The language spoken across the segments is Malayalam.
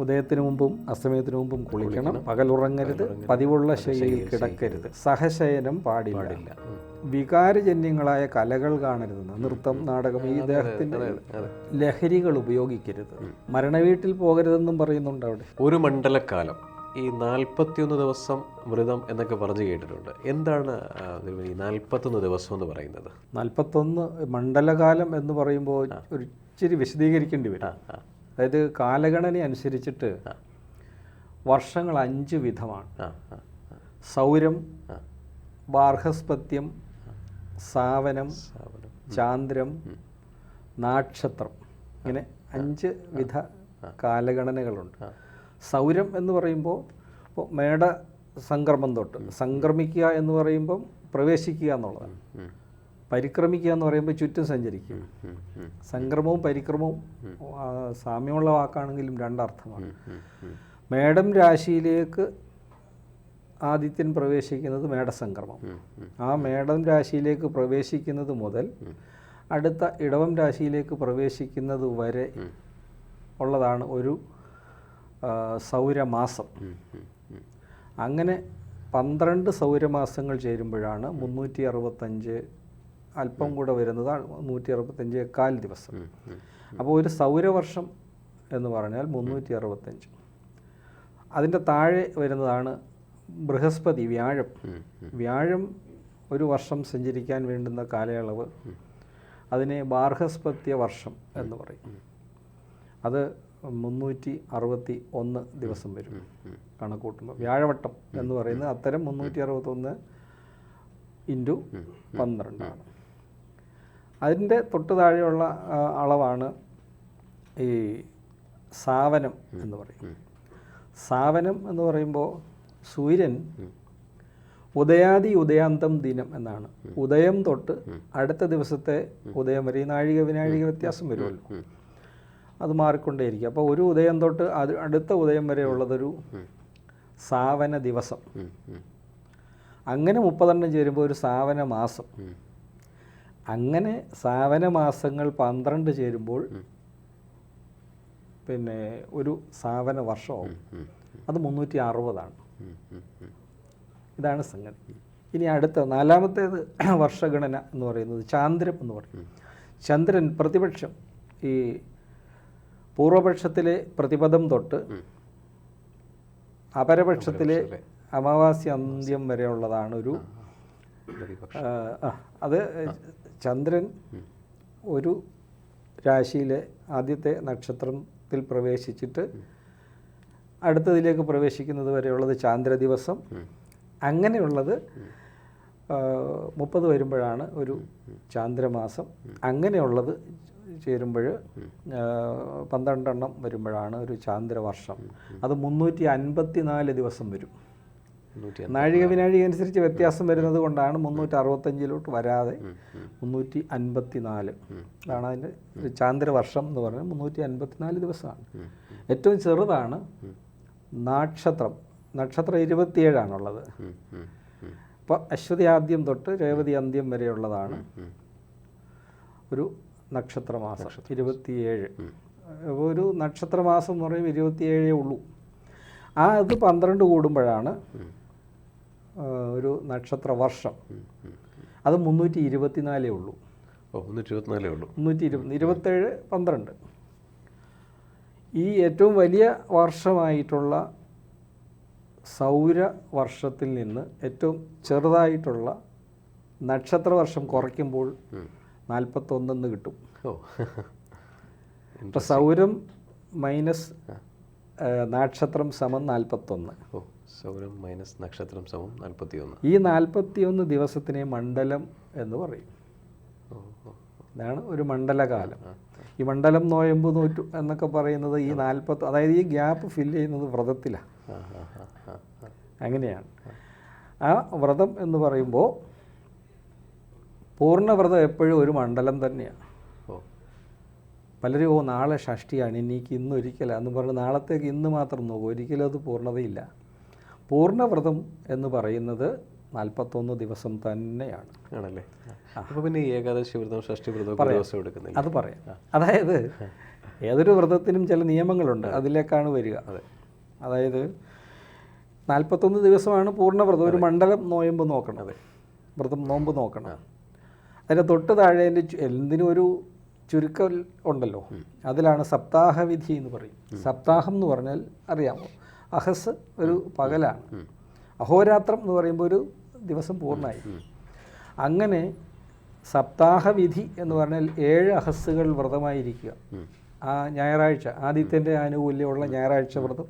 ഉദയത്തിന് മുമ്പും അസ്തമയത്തിനു മുമ്പും കുളിക്കണം. പകലുറങ്ങരുത്. പതിവുള്ള ശൈലിയിൽ കിടക്കരുത്. സഹശയനം പാടില്ല. വികാരജന്യങ്ങളായ കലകൾ കാണരുത്. നൃത്തം നാടകം ഈ ഇദ്ദേഹത്തിന്റെ ലഹരികൾ ഉപയോഗിക്കരുത്. മരണവീട്ടിൽ പോകരുതെന്നും പറയുന്നുണ്ട് അവിടെ. ഒരു മണ്ഡലക്കാലം ഈ നാൽപ്പത്തിയൊന്ന് ദിവസം വ്രതം എന്നൊക്കെ പറഞ്ഞു കേട്ടിട്ടുണ്ട്. എന്താണ് ഈ നാൽപ്പത്തൊന്ന് ദിവസം എന്ന് പറയുന്നത്? നാൽപ്പത്തൊന്ന് മണ്ഡലകാലം എന്ന് പറയുമ്പോൾ ഒരു ഇച്ചിരി വിശദീകരിക്കേണ്ടി വരും. അതായത് കാലഗണന അനുസരിച്ചിട്ട് വർഷങ്ങൾ അഞ്ച് വിധമാണ്. സൗരം ബാർഹസ്പത്യം സാവനം. ചാന്ദ്രം നാക്ഷത്രം ഇങ്ങനെ അഞ്ച് വിധ കാലഗണനകളുണ്ട്. സൗരം എന്ന് പറയുമ്പോൾ ഇപ്പോൾ മേട സംക്രമം തൊട്ട് സംക്രമിക്കുക എന്ന് പറയുമ്പം പ്രവേശിക്കുക എന്നുള്ളതാണ്. പരിക്രമിക്കുക എന്ന് പറയുമ്പോൾ ചുറ്റും സഞ്ചരിക്കും. ഉം, ഉം, സംക്രമവും പരിക്രമവും സാമ്യമുള്ള വാക്കാണെങ്കിലും രണ്ടർത്ഥമാണ്. മേടം രാശിയിലേക്ക് ആദിത്യൻ പ്രവേശിക്കുന്നത് മേടസംക്രമം. ആ മേടം രാശിയിലേക്ക് പ്രവേശിക്കുന്നത് മുതൽ അടുത്ത ഇടവം രാശിയിലേക്ക് പ്രവേശിക്കുന്നത് വരെ ഉള്ളതാണ് ഒരു സൗരമാസം. അങ്ങനെ പന്ത്രണ്ട് സൗരമാസങ്ങൾ ചേരുമ്പോഴാണ് മുന്നൂറ്റി അറുപത്തഞ്ച് അല്പം കൂടെ വരുന്നത് നൂറ്റി അറുപത്തഞ്ച് കാൽ ദിവസം. അപ്പോൾ ഒരു സൗരവർഷം എന്ന് പറഞ്ഞാൽ മുന്നൂറ്റി അറുപത്തഞ്ച് അതിന്റെ താഴെ വരുന്നതാണ് ബൃഹസ്പതി വ്യാഴം. വ്യാഴം ഒരു വർഷം സഞ്ചരിക്കാൻ വേണ്ടുന്ന കാലയളവ്. അതിനെ ബാർഹസ്പത്യ വർഷം എന്ന് പറയും. അത് മുന്നൂറ്റി അറുപത്തി ഒന്ന് ദിവസം വരും. കണക്കൂട്ടുമ്പോൾ. വ്യാഴവട്ടം എന്ന് പറയുന്നത് അത്തരം മുന്നൂറ്റി അറുപത്തൊന്ന് ഇന്റു പന്ത്രണ്ടാണ്. അതിന്റെ തൊട്ട് താഴെയുള്ള അളവാണ് ഈ സാവനം എന്ന് പറയും. സാവനം എന്ന് പറയുമ്പോൾ സൂര്യൻ ഉദയാദി ഉദയാന്തം ദിനം എന്നാണ്. ഉദയം തൊട്ട് അടുത്ത ദിവസത്തെ ഉദയം വരെ ഈ നാഴിക വിനാഴിക വ്യത്യാസം വരുമല്ലോ. അത് മാറിക്കൊണ്ടേയിരിക്കും. അപ്പോൾ ഒരു ഉദയം തൊട്ട് അത് അടുത്ത ഉദയം വരെ ഉള്ളതൊരു സാവന ദിവസം. അങ്ങനെ മുപ്പതെണ്ണം ചേരുമ്പോൾ ഒരു സാവന മാസം. അങ്ങനെ സാവന മാസങ്ങൾ പന്ത്രണ്ട് ചേരുമ്പോൾ പിന്നെ ഒരു സാവന വർഷമാവും. അത് മുന്നൂറ്റി അറുപതാണ്. ഇതാണ് സംഗതി. ഇനി അടുത്ത നാലാമത്തേത് വർഷഗണന എന്ന് പറയുന്നത് ചാന്ദ്രം എന്ന് പറയും. ചന്ദ്രൻ പ്രതിപക്ഷം. ഈ പൂർവപക്ഷത്തിലെ പ്രതിപദം തൊട്ട് അപരപക്ഷത്തിലെ അമാവാസ്യ അന്ത്യം വരെയുള്ളതാണ് ഒരു അത് ചന്ദ്രൻ ഒരു രാശിയിലെ ആദ്യത്തെ നക്ഷത്രത്തിൽ പ്രവേശിച്ചിട്ട് അടുത്തതിലേക്ക് പ്രവേശിക്കുന്നത് വരെയുള്ളത് ചാന്ദ്ര ദിവസം. അങ്ങനെയുള്ളത് മുപ്പത് വരുമ്പോഴാണ് ഒരു ചാന്ദ്രമാസം. അങ്ങനെയുള്ളത് ചേരുമ്പോൾ പന്ത്രണ്ടെണ്ണം വരുമ്പോഴാണ് ഒരു ചാന്ദ്രവർഷം. അത് മുന്നൂറ്റി അൻപത്തി നാല് ദിവസം വരും. നാഴിക വിനാഴിക അനുസരിച്ച് വ്യത്യാസം വരുന്നത് കൊണ്ടാണ് മുന്നൂറ്റി അറുപത്തഞ്ചിലോട്ട് വരാതെ മുന്നൂറ്റി അൻപത്തി നാല് അതാണ് അതിന്റെ ഒരു ചാന്ദ്രവർഷം എന്ന് പറഞ്ഞാൽ മുന്നൂറ്റി അൻപത്തി നാല് ദിവസമാണ് ഏറ്റവും ചെറുതാണ് നക്ഷത്രം. നക്ഷത്രം ഇരുപത്തിയേഴാണുള്ളത്. അപ്പോൾ അശ്വതി ആദ്യം തൊട്ട് രേവതി അന്ത്യം വരെയുള്ളതാണ് ഒരു നക്ഷത്രമാസം ഇരുപത്തിയേഴ്. ഒരു നക്ഷത്രമാസം എന്ന് പറയുമ്പോൾ ഇരുപത്തിയേഴേ ഉള്ളൂ. ആ അത് പന്ത്രണ്ട് കൂടുമ്പോഴാണ് ഒരു നക്ഷത്ര വർഷം അത് മുന്നൂറ്റി ഇരുപത്തിനാലേ ഉള്ളൂ. മുന്നൂറ്റി ഇരുപത്തിനാലേ ഉള്ളൂ. മുന്നൂറ്റി ഇരുപത് ഇരുപത്തേഴ് പന്ത്രണ്ട്. ഈ ഏറ്റവും വലിയ വർഷമായിട്ടുള്ള സൗര വർഷത്തിൽ നിന്ന് ഏറ്റവും ചെറുതായിട്ടുള്ള നക്ഷത്ര വർഷം കുറയ്ക്കുമ്പോൾ നാൽപ്പത്തൊന്നെന്ന് കിട്ടും. ഇപ്പം സൗരം മൈനസ് നക്ഷത്രം സമം നാൽപ്പത്തൊന്ന് സൗരം മൈനസ് നക്ഷത്രം സമം നാൽപ്പത്തി ഒന്ന് ഈ നാൽപ്പത്തിയൊന്ന് ദിവസത്തിനെ മണ്ഡലം എന്ന് പറയും. ഇതാണ് ഒരു മണ്ഡലകാലം. ഈ മണ്ഡലം നോയമ്പ് നൂറ്റു എന്നൊക്കെ പറയുന്നത് ഈ നാൽപ്പത്തി അതായത് ഈ ഗ്യാപ്പ് ഫില്ല് ചെയ്യുന്നത് വ്രതത്തിലാണ്. അങ്ങനെയാണ്. ആ വ്രതം എന്ന് പറയുമ്പോൾ പൂർണവ്രതം എപ്പോഴും ഒരു മണ്ഡലം തന്നെയാണ്. പലരും ഓ നാളെ ഷഷ്ടിയാണ് ഇനിക്ക് ഇന്ന് ഒരിക്കലാണ് എന്ന് പറഞ്ഞ് നാളത്തേക്ക് ഇന്ന് മാത്രം നോക്കും. ഒരിക്കലും അത് പൂർണതയില്ല. പൂർണവ്രതം എന്ന് പറയുന്നത് നാൽപ്പത്തൊന്ന് ദിവസം തന്നെയാണ്. ആണല്ലേ? അപ്പോൾ പിന്നെ ഏകാദശി വ്രതം ഷഷ്ടി വ്രതം അത് പറയാം. അതായത് ഏതൊരു വ്രതത്തിനും ചില നിയമങ്ങളുണ്ട്. അതിലേക്കാണ് വരിക. അതായത് നാൽപ്പത്തൊന്ന് ദിവസമാണ് പൂർണവ്രതം. ഒരു മണ്ഡലം നോയമ്പ് നോക്കണം. വ്രതം നോമ്പ് നോക്കണം. അതിന്റെ തൊട്ട് താഴെ എന്റെ എന്തിനും ഒരു ചുരുക്കം ഉണ്ടല്ലോ. അതിലാണ് സപ്താഹവിധി എന്ന് പറയും. സപ്താഹം എന്ന് പറഞ്ഞാൽ അറിയാമോ? അഹസ് ഒരു പകലാണ്. അഹോരാത്രം എന്ന് പറയുമ്പോൾ ഒരു ദിവസം പൂർണമായി. അങ്ങനെ സപ്താഹവിധി എന്ന് പറഞ്ഞാൽ ഏഴ് അഹസ്സുകൾ വ്രതമായിരിക്കുക. ആ ഞായറാഴ്ച ആദിത്യന്റെ ആനുകൂല്യമുള്ള ഞായറാഴ്ച വ്രതം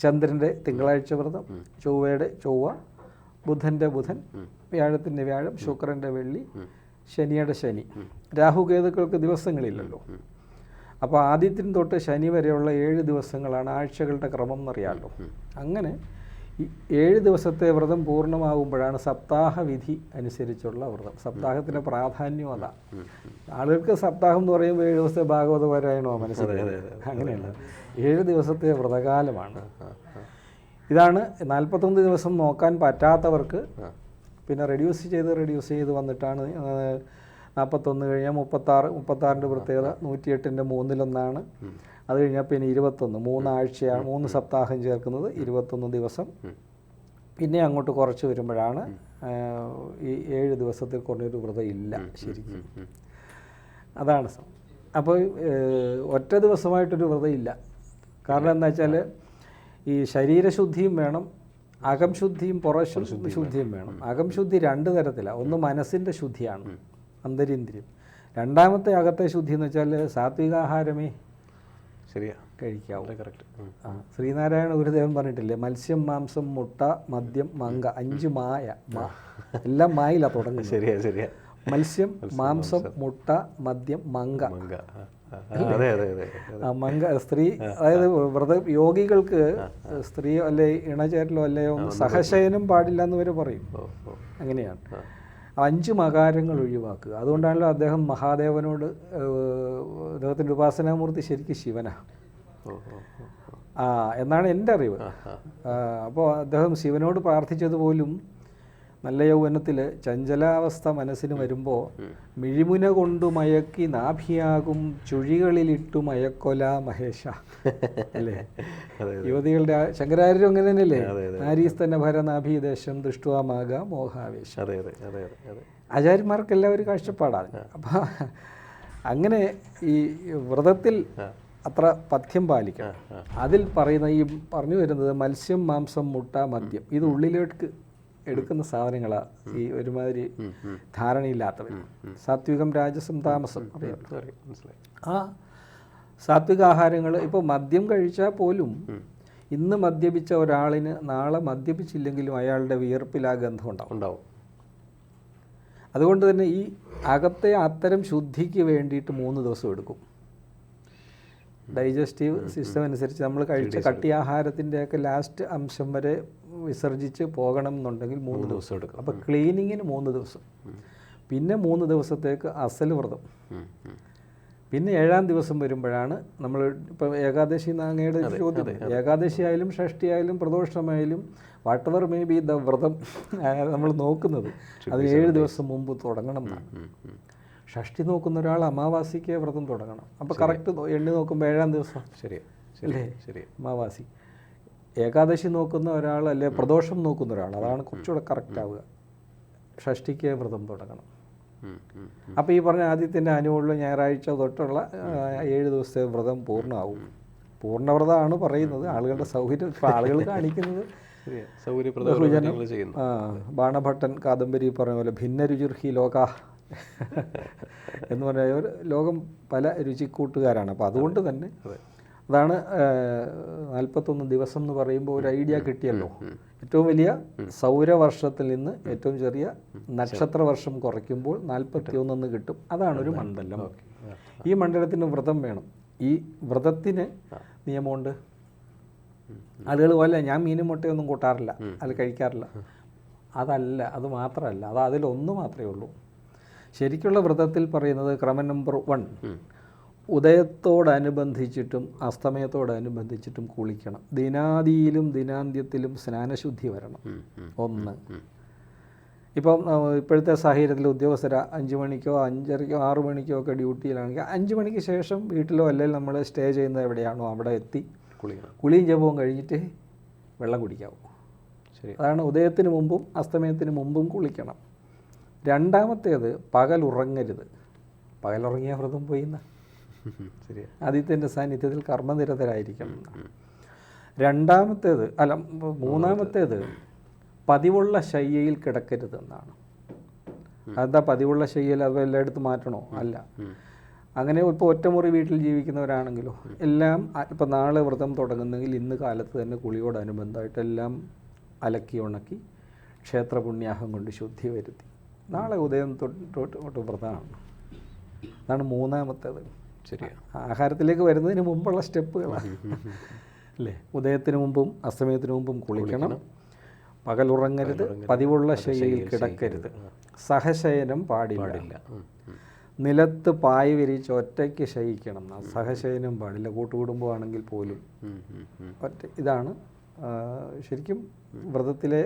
ചന്ദ്രന്റെ തിങ്കളാഴ്ച വ്രതം ചൊവ്വയുടെ ചൊവ്വ ബുധന്റെ ബുധൻ വ്യാഴത്തിന്റെ വ്യാഴം ശുക്രന്റെ വെള്ളി ശനിയുടെ ശനി. രാഹുകേതുക്കൾക്ക് ദിവസങ്ങളില്ലല്ലോ. അപ്പോൾ ആദിത്യൻ തൊട്ട് ശനി വരെയുള്ള ഏഴ് ദിവസങ്ങളാണ് ആഴ്ചകളുടെ ക്രമം എന്നറിയാമല്ലോ അങ്ങനെ ഈ ഏഴ് ദിവസത്തെ വ്രതം പൂർണമാകുമ്പോഴാണ് സപ്താഹ വിധി അനുസരിച്ചുള്ള വ്രതം. സപ്താഹത്തിന്റെ പ്രാധാന്യം അതാ. ആളുകൾക്ക് സപ്താഹം എന്ന് പറയുമ്പോൾ ഏഴ് ദിവസത്തെ ഭാഗവത പാരായണോ മനസ്സിലായത് അങ്ങനെയല്ല. ഏഴ് ദിവസത്തെ വ്രതകാലമാണ്. ഇതാണ് നാൽപ്പത്തൊന്ന് ദിവസം നോക്കാൻ പറ്റാത്തവർക്ക് പിന്നെ റെഡ്യൂസ് ചെയ്ത് റെഡ്യൂസ് ചെയ്ത് വന്നിട്ടാണ് നാൽപ്പത്തൊന്ന് കഴിഞ്ഞാൽ മുപ്പത്താറ് മുപ്പത്താറിന്റെ പ്രത്യേകത നൂറ്റിയെട്ടിന്റെ മൂന്നിലൊന്നാണ്. അത് കഴിഞ്ഞാൽ പിന്നെ ഇരുപത്തൊന്ന് മൂന്നാഴ്ചയാണ് മൂന്ന് സപ്താഹം ചേർക്കുന്നത് ഇരുപത്തൊന്ന് ദിവസം. പിന്നെ അങ്ങോട്ട് കുറച്ച് വരുമ്പോഴാണ് ഈ ഏഴ് ദിവസത്തിൽ കുറഞ്ഞൊരു വ്രതം ഇല്ല ശരിക്കും. അതാണ് അപ്പോൾ ഒറ്റ ദിവസമായിട്ടൊരു വ്രതം ഇല്ല കാരണം എന്താ വെച്ചാൽ ഈ ശരീരശുദ്ധിയും വേണം അകംശുദ്ധിയും പുറശുദ്ധിയും വേണം. അകംശുദ്ധി രണ്ട് തരത്തിലാണ് ഒന്ന് മനസ്സിന്റെ ശുദ്ധിയാണ് അന്തരീന്ദ്രിയം. രണ്ടാമത്തെ അകത്തെ ശുദ്ധി എന്ന് വെച്ചാൽ സാത്വികാഹാരമേ ശരിയാ. കഴിക്കാവൂ. കറക്റ്റ് ആ ശ്രീനാരായണ ഗുരുദേവൻ പറഞ്ഞിട്ടില്ലേ മത്സ്യം മാംസം മുട്ട മദ്യം മങ്ക അഞ്ച് മായ എല്ലാം മായില്ല തുടങ്ങി ശരിയാ ശരിയാ. മത്സ്യം മാംസം മുട്ട മദ്യം മങ്ക. മങ്ക. സ്ത്രീ അതായത് വ്രത യോഗികൾക്ക് സ്ത്രീ അല്ലെ ഇണചേരലോ അല്ലെ സഹശയനും പാടില്ല എന്ന് വരെ പറയും. അങ്ങനെയാണ്. അഞ്ച് മകാരങ്ങൾ ഒഴിവാക്കുക. അതുകൊണ്ടാണല്ലോ അദ്ദേഹം മഹാദേവനോട് അദ്ദേഹത്തിന്റെ ഉപാസനാമൂർത്തി ശരിക്കും ശിവനാണ് ഓ. ആ എന്നാണ് എന്റെ അറിവ്. അപ്പോൾ അദ്ദേഹം ശിവനോട് പ്രാർത്ഥിച്ചത് പോലും നല്ല യൗവനത്തിൽ ചഞ്ചലാവസ്ഥ മനസ്സിന് വരുമ്പോൾ മിഴിമുന കൊണ്ടു മയക്കി നാഭിയാകും ചുഴികളിലിട്ടു മയക്കൊല മഹേഷ. അല്ലേ? യുവതികളുടെ ശങ്കരാചാര്യം അങ്ങനെ തന്നെയല്ലേ? നാരീസ് തന്നെ ഭരനാഭി ദേശം ദൃഷ്ടുവാമാക മോഹാവേശ. ആചാര്യന്മാർക്കെല്ലാം ഒരു കാഴ്ചപ്പാടാണ്. അപ്പം അങ്ങനെ ഈ വ്രതത്തിൽ അത്ര പഥ്യം പാലിക്കണം. അതിൽ പറയുന്ന ഈ പറഞ്ഞു വരുന്നത് മത്സ്യം മാംസം മുട്ട മദ്യം ഇത് ഉള്ളിലേക്ക് എടുക്കുന്ന സാധനങ്ങളാണ് ഈ ഒരുമാതിരി ധാരണയില്ലാത്തവർ സാത്വികം രാജസം താമസം ആ സാത്വിക ആഹാരങ്ങൾ ഇപ്പോൾ മദ്യം കഴിച്ചാൽ പോലും ഇന്ന് മദ്യപിച്ച ഒരാളിന് നാളെ മദ്യപിച്ചില്ലെങ്കിലും അയാളുടെ വിയർപ്പിൽ ആ ഗന്ധം ഉണ്ടാവും. ഉണ്ടാവും. അതുകൊണ്ട് തന്നെ ഈ അകത്തെ അത്തരം ശുദ്ധിക്ക് വേണ്ടിയിട്ട് മൂന്ന് ദിവസം എടുക്കും. ഡൈജസ്റ്റീവ് സിസ്റ്റം അനുസരിച്ച് നമ്മൾ കഴിച്ച കട്ടിയാഹാരത്തിന്റെയൊക്കെ ലാസ്റ്റ് അംശം വരെ വിസർജിച്ച് പോകണം എന്നുണ്ടെങ്കിൽ മൂന്ന് ദിവസം എടുക്കും. അപ്പോൾ ക്ലീനിങ്ങിന് മൂന്ന് ദിവസം. പിന്നെ മൂന്ന് ദിവസത്തേക്ക് അസൽ വ്രതം. പിന്നെ ഏഴാം ദിവസം വരുമ്പോഴാണ് നമ്മൾ ഇപ്പോൾ ഏകാദശി നാങ്ങയുടെ ചോദ്യം. ഏകാദശി ആയാലും ഷഷ്ടി ആയാലും പ്രദോഷമായാലും whatever may be the വ്രതം. നമ്മൾ നോക്കുന്നത്. അത് ഏഴ് ദിവസം മുമ്പ് തുടങ്ങണം എന്നാണ്. ഷഷ്ടി നോക്കുന്ന ഒരാൾ അമാവാസിക്ക് വ്രതം തുടങ്ങണം. അപ്പോൾ കറക്റ്റ് എണ്ണി നോക്കുമ്പോൾ ഏഴാം ദിവസം. ശരി അല്ലേ ശരി ശരി. അമാവാസി. ഏകാദശി നോക്കുന്ന ഒരാൾ അല്ലെ പ്രദോഷം നോക്കുന്ന ഒരാൾ അതാണ് കുറച്ചുകൂടെ കറക്റ്റ് ആവുക. ഷഷ്ടിക്ക് വ്രതം തുടങ്ങണം. അപ്പോൾ ഈ പറഞ്ഞ ആദ്യത്തിന്റെ അനുകൂല ഞായറാഴ്ച തൊട്ടുള്ള ഏഴ് ദിവസത്തെ വ്രതം പൂർണമാവും. പൂർണവ്രതമാണ് പറയുന്നത്. ആളുകളുടെ സൗകര്യം ഇപ്പോൾ ആളുകൾ കാണിക്കുന്നത് ചെയ്യുന്നു. ആ, ബാണഭട്ടൻ കാദംബരി പറഞ്ഞ പോലെ ഭിന്ന രുചിർഹി ലോക എന്ന് പറഞ്ഞാൽ ഒരു ലോകം പല രുചിക്കൂട്ടുകാരാണ്. അപ്പോൾ അതുകൊണ്ട് തന്നെ അതാണ് നാൽപ്പത്തൊന്ന് ദിവസം എന്ന് പറയുമ്പോൾ ഒരു ഐഡിയ കിട്ടിയല്ലോ. ഏറ്റവും വലിയ സൗരവർഷത്തിൽ നിന്ന് ഏറ്റവും ചെറിയ നക്ഷത്ര വർഷം കുറയ്ക്കുമ്പോൾ നാൽപ്പത്തി ഒന്നെന്ന് കിട്ടും. അതാണ് ഒരു മണ്ഡലം. ഈ മണ്ഡലത്തിന് വ്രതം വേണം. ഈ വ്രതത്തിന് നിയമമുണ്ട്. ആളുകൾ പോലെ ഞാൻ മീനും മുട്ടയൊന്നും കൂട്ടാറില്ല. അത് കഴിക്കാറില്ല. അതല്ല അത് മാത്രമല്ല. അത് അതിലൊന്ന് മാത്രമേ ഉള്ളൂ. ശരിക്കുള്ള വ്രതത്തിൽ പറയുന്നത് ക്രമം നമ്പർ വൺ. ഉദയത്തോടനുബന്ധിച്ചിട്ടും അസ്തമയത്തോടനുബന്ധിച്ചിട്ടും കുളിക്കണം. ദിനാദിയിലും ദിനാന്ത്യത്തിലും സ്നാനശുദ്ധി വരണം. ഒന്ന്. ഇപ്പം ഇപ്പോഴത്തെ സാഹചര്യത്തിൽ ഉദ്യോഗസ്ഥര അഞ്ച് മണിക്കോ അഞ്ചരയ്ക്കോ ആറ് മണിക്കോ ഒക്കെ ഡ്യൂട്ടിയിലാണെങ്കിൽ അഞ്ച് മണിക്ക് ശേഷം വീട്ടിലോ അല്ലെങ്കിൽ നമ്മൾ സ്റ്റേ ചെയ്യുന്നത് എവിടെയാണോ അവിടെ എത്തി. കുളിക്കണം. കുളിയും ജപവും കഴിഞ്ഞിട്ട് വെള്ളം കുടിക്കാവൂ. ശരി. അതാണ് ഉദയത്തിന് മുമ്പും അസ്തമയത്തിന് മുമ്പും കുളിക്കണം. രണ്ടാമത്തേത് പകൽ ഉറങ്ങരുത് പകലുറങ്ങിയ വ്രതം പോയിന്ന. ശരി ആദിത്യന്റെ സാന്നിധ്യത്തിൽ കർമ്മനിരതരായിരിക്കണം. രണ്ടാമത്തേത് അല്ല മൂന്നാമത്തേത് പതിവുള്ള ശയ്യയിൽ കിടക്കരുത് എന്നാണ്. അതെന്താ പതിവുള്ള ശയ്യയിൽ അത് എല്ലായിടത്തും മാറ്റണോ? അല്ല. അങ്ങനെ ഇപ്പോൾ ഒറ്റമുറി വീട്ടിൽ ജീവിക്കുന്നവരാണെങ്കിലോ എല്ലാം ഇപ്പം നാളെ വ്രതം തുടങ്ങുന്നെങ്കിൽ ഇന്ന് കാലത്ത് തന്നെ കുളിയോടനുബന്ധമായിട്ടെല്ലാം അലക്കി ഉണക്കി ക്ഷേത്രപുണ്യാഹം കൊണ്ട് ശുദ്ധി വരുത്തി. നാളെ ഉദയം തൊട്ട് വ്രതമാണ് അതാണ് മൂന്നാമത്തേത്. ശരിയാണ്. ആഹാരത്തിലേക്ക് വരുന്നതിന് മുമ്പുള്ള സ്റ്റെപ്പുകളാണ് അല്ലേ? ഉദയത്തിന് മുമ്പും അസ്തമയത്തിന് മുമ്പും കുളിക്കണം. പകലുറങ്ങരുത്. പതിവുള്ള ശൈലിയിൽ കിടക്കരുത്. സഹശയനം പാടില്ല. നിലത്ത് പായ് വിരിച്ച് ഒറ്റയ്ക്ക് ശയിക്കണം. സഹശയനം പാടില്ല. കൂട്ടുകുടുംബമാണെങ്കിൽ പോലും. ഒറ്റ ഇതാണ് ശരിക്കും വ്രതത്തിലെ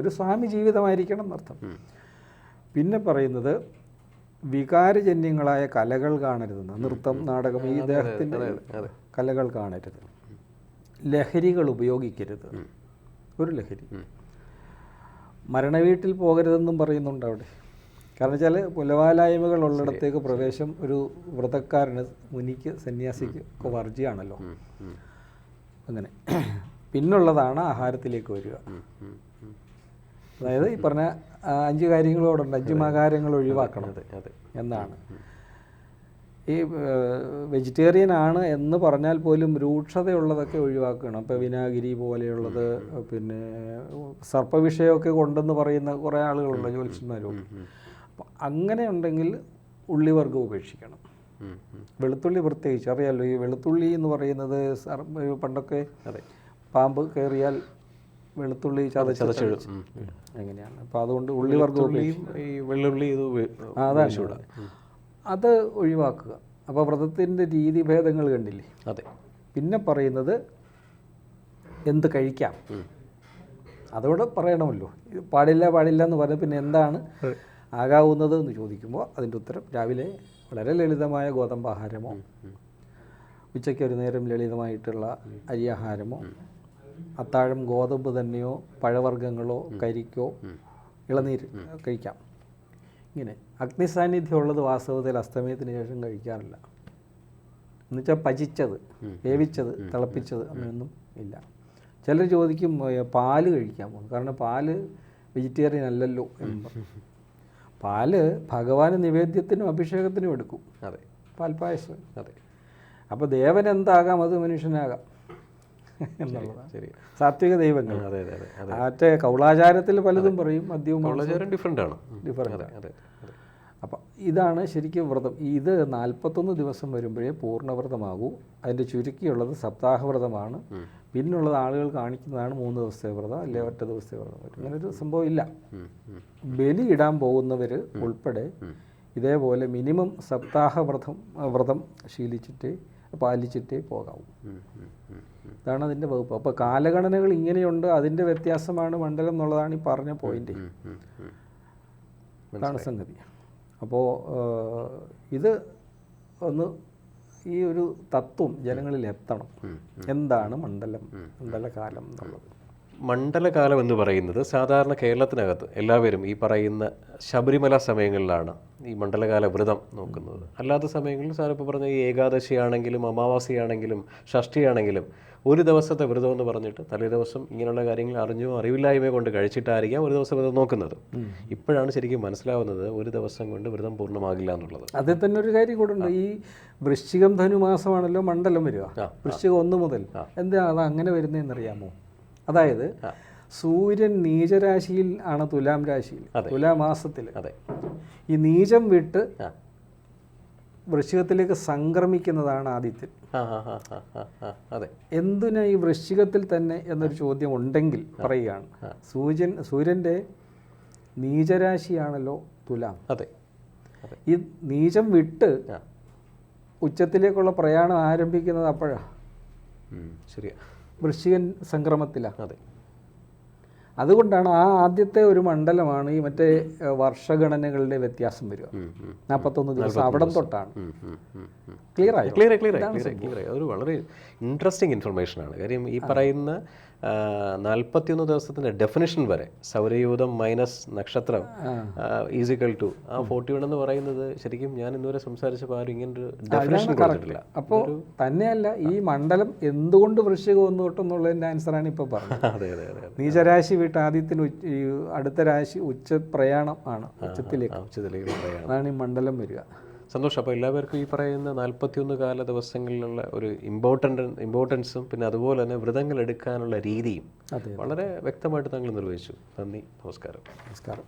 ഒരു സ്വാമി ജീവിതമായിരിക്കണം എന്നർത്ഥം. പിന്നെ പറയുന്നത് വികാരജന്യങ്ങളായ കലകൾ കാണരുത്. നൃത്തം നാടകം ഈ ദേഹത്തിന്റെ കലകൾ കാണരുത്. ലഹരികൾ ഉപയോഗിക്കരുത്. ഒരു ലഹരി. മരണവീട്ടിൽ പോകരുതെന്നും പറയുന്നുണ്ട് അവിടെ. കാരണം വെച്ചാൽ കുലവാലായ്മകൾ ഉള്ളിടത്തേക്ക് പ്രവേശം ഒരു വ്രതക്കാരന് മുനിക്ക് സന്യാസിക്ക് ഒക്കെ വർജിയാണല്ലോ അങ്ങനെ. പിന്നുള്ളതാണ് ആഹാരത്തിലേക്ക് വരിക. അതായത് ഈ പറഞ്ഞ അഞ്ച് കാര്യങ്ങളോടുണ്ട് അഞ്ച് മകാരങ്ങൾ ഒഴിവാക്കണം എന്നാണ്. ഈ വെജിറ്റേറിയൻ ആണ് എന്ന് പറഞ്ഞാൽ പോലും രൂക്ഷതയുള്ളതൊക്കെ ഒഴിവാക്കണം. ഇപ്പോൾ വിനാഗിരി പോലെയുള്ളത് പിന്നെ സർപ്പവിഷയമൊക്കെ കൊണ്ടെന്ന് പറയുന്ന കുറേ ആളുകളുണ്ട് ജ്യോത്സ്യന്മാരും. അപ്പം അങ്ങനെ ഉണ്ടെങ്കിൽ ഉള്ളിവർഗം ഉപേക്ഷിക്കണം. വെളുത്തുള്ളി പ്രത്യേകിച്ച്. അറിയാമല്ലോ ഈ വെളുത്തുള്ളി എന്ന് പറയുന്നത് പണ്ടൊക്കെ അതെ. പാമ്പ് കയറിയാൽ വെളുത്തുള്ളി ചതച്ച് ചതച്ചിടും. അങ്ങനെയാണ്. അപ്പോൾ അതുകൊണ്ട് ഉള്ളി ഉള്ളിയും ഈ വെള്ളുള്ളി ഇത് അതാണ്. അത് ഒഴിവാക്കുക. അപ്പോൾ വ്രതത്തിന്റെ രീതിഭേദങ്ങൾ കണ്ടില്ലേ? അതെ. പിന്നെ പറയുന്നത് എന്ത് കഴിക്കാം. അതോടെ പറയണമല്ലോ. ഇത് പാടില്ല പാടില്ല എന്ന് പറഞ്ഞ പിന്നെ എന്താണ് ആകാവുന്നത് എന്ന് ചോദിക്കുമ്പോൾ അതിന്റെ ഉത്തരം രാവിലെ വളരെ ലളിതമായ ഗോതമ്പാഹാരമോ ഉച്ചയ്ക്ക് ഒരു നേരം ലളിതമായിട്ടുള്ള അരിയാഹാരമോ അത്താഴം ഗോതമ്പ് തന്നെയോ പഴവർഗങ്ങളോ കരിക്കോ ഇളനീര് കഴിക്കാം. ഇങ്ങനെ. അഗ്നി സാന്നിധ്യം ഉള്ളത് വാസ്തവത്തിൽ അസ്തമയത്തിന് ശേഷം കഴിക്കാറില്ല. എന്നുവെച്ചാൽ പചിച്ചത് വേവിച്ചത് തിളപ്പിച്ചത് അങ്ങനെയൊന്നും ഇല്ല. ചിലർ ചോദിക്കും പാൽ കഴിക്കാൻ കഴിക്കാമോ കാരണം പാൽ വെജിറ്റേറിയൻ അല്ലല്ലോ എന്ന്. പാൽ ഭഗവാന് നിവേദ്യത്തിനും അഭിഷേകത്തിനും എടുക്കും. അതെ. പാൽപ്പായസം അതെ. അപ്പോൾ ദേവൻ എന്താകാം? അത് മനുഷ്യനാകാം. എന്നുള്ളതാണ്. ശരി. സാത്വിക ദൈവങ്ങൾ. അതെ അതെ മറ്റേ കൗളാചാരത്തിൽ പലതും പറയും മദ്യവും ഡിഫറെന്റ് ഡിഫറെന്റ് ആണ്. ഡിഫറെന്റ് അതെ അപ്പം ഇതാണ് ശരിക്കും വ്രതം. ഇത് നാൽപ്പത്തൊന്ന് ദിവസം വരുമ്പോഴേ പൂർണവ്രതമാകൂ. അതിന്റെ ചുരുക്കിയുള്ളത് സപ്താഹവ്രതമാണ്. പിന്നുള്ളത് ആളുകൾ കാണിക്കുന്നതാണ് മൂന്ന് ദിവസത്തെ വ്രതം അല്ലെ ഒറ്റ ദിവസത്തെ വ്രതം. അങ്ങനെ ഒരു സംഭവം ഇല്ല. ബലി ഇടാൻ പോകുന്നവർ ഉൾപ്പെടെ ഇതേപോലെ മിനിമം സപ്താഹ വ്രതം ശീലിച്ചിട്ട് പാലിച്ചിട്ടേ പോകാവൂ. ഇതാണ് അതിന്റെ വകുപ്പ്. അപ്പോൾ കാലഗണനകൾ ഇങ്ങനെയുണ്ട് അതിന്റെ വ്യത്യാസമാണ് മണ്ഡലം എന്നുള്ളതാണ് ഈ പറഞ്ഞ പോയിന്റ്. അതാണ് സംഗതി. അപ്പോൾ ഇത് ഒന്ന് ഈ ഒരു തത്വം ജനങ്ങളിൽ എത്തണം. എന്താണ് മണ്ഡലം? മണ്ഡലകാലം എന്നുള്ളത്. മണ്ഡലകാലം എന്ന് പറയുന്നത് സാധാരണ കേരളത്തിനകത്ത് എല്ലാവരും ഈ പറയുന്ന ശബരിമല സമയങ്ങളിലാണ് ഈ മണ്ഡലകാല വ്രതം നോക്കുന്നത്. അല്ലാത്ത സമയങ്ങളിൽ സാറിപ്പോൾ പറഞ്ഞ ഈ ഏകാദശിയാണെങ്കിലും അമാവാസിയാണെങ്കിലും ഷഷ്ടിയാണെങ്കിലും ഒരു ദിവസത്തെ വ്രതം എന്ന് പറഞ്ഞിട്ട് തലേ ദിവസം ഇങ്ങനെയുള്ള കാര്യങ്ങൾ അറിഞ്ഞോ അറിവില്ലായ്മ കൊണ്ട് കഴിച്ചിട്ടായിരിക്കാം ഒരു ദിവസം വ്രതം നോക്കുന്നത്. ഇപ്പോഴാണ് ശരിക്കും മനസ്സിലാവുന്നത് ഒരു ദിവസം കൊണ്ട് വ്രതം പൂർണമാകില്ല എന്നുള്ളത്. അതിൽ തന്നെ ഒരു കാര്യം കൂടെ ഉണ്ട്. ഈ വൃശ്ചികം ധനുമാസമാണല്ലോ മണ്ഡലം വരിക. വൃശ്ചികം ഒന്ന് മുതൽ. എന്താ അത് അങ്ങനെ വരുന്നതെന്നറിയാമോ അതായത് സൂര്യൻ നീചരാശിയിൽ ആണ് തുലാം രാശിയിൽ. തുലാമാസത്തിൽ അതെ. ഈ നീചം വിട്ട് വൃശ്ചികത്തിലേക്ക് സംക്രമിക്കുന്നതാണ് ആദിത്യൻ അതെ. എന്തിനാ ഈ വൃശ്ചികത്തിൽ തന്നെ എന്നൊരു ചോദ്യം ഉണ്ടെങ്കിൽ പറയുകയാണ്. സൂര്യൻ സൂര്യന്റെ നീചരാശിയാണല്ലോ തുലാം. അതെ. ഈ നീചം വിട്ട് ഉച്ചത്തിലേക്കുള്ള പ്രയാണം ആരംഭിക്കുന്നത് അപ്പോഴാണ് ശരിയാ. വൃശ്ചികൻ സംക്രമത്തിലാണ് അതെ. അതുകൊണ്ടാണ് ആ ആദ്യത്തെ ഒരു മണ്ഡലമാണ് ഈ മറ്റേ വർഷഗണനകളുടെ വ്യത്യാസം വരിക. നാൽപ്പത്തൊന്ന് ദിവസം അവിടം തൊട്ടാണ്. ക്ലിയർ ഉം. ക്ലിയർ ആയി ക്ലിയർ ആയി ക്ലിയർ ആയി ഒരു വളരെ ഇൻട്രസ്റ്റിംഗ് ഇൻഫർമേഷൻ ആണ്. കാര്യം ഈ പറയുന്ന നാൽപ്പത്തിയൊന്ന് ദിവസത്തിന്റെ ഡെഫിനിഷൻ വരെ സൗരയൂഥം മൈനസ് നക്ഷത്രം ഈസിക്കൽ ടു ആ ഫോർട്ടി വൺ എന്ന് പറയുന്നത് ശരിക്കും ഞാൻ ഇന്നുവരെ സംസാരിച്ചപ്പോൾ ആരും ഇങ്ങനൊരു ഡെഫിനേഷൻ കൊടുത്തിട്ടില്ല. അപ്പോൾ തന്നെയല്ല ഈ മണ്ഡലം എന്തുകൊണ്ട് വൃശ്ചികം ഒന്ന് തൊട്ടെന്നുള്ളതിന്റെ ആൻസറാണ് ഇപ്പോൾ പറഞ്ഞത്. അതെ അതെ അതെ നീചരാശി വിട്ട് ആദ്യത്തിന് അടുത്ത രാശി ഉച്ച പ്രയാണം ആണ് ഉച്ചത്തിലേക്ക്. ഉച്ചത്തിലേക്ക് പറയാം അതാണ് ഈ മണ്ഡലം വരിക. സന്തോഷം. അപ്പോൾ എല്ലാവർക്കും ഈ പറയുന്ന നാൽപ്പത്തിയൊന്ന് കാല ദിവസങ്ങളിലുള്ള ഒരു ഇമ്പോർട്ടന്റ് ഇമ്പോർട്ടൻസും പിന്നെ അതുപോലെ തന്നെ വ്രതങ്ങൾ എടുക്കാനുള്ള രീതിയും വളരെ വ്യക്തമായിട്ട് താങ്കൾ നിർവഹിച്ചു. നന്ദി നമസ്കാരം. നമസ്കാരം.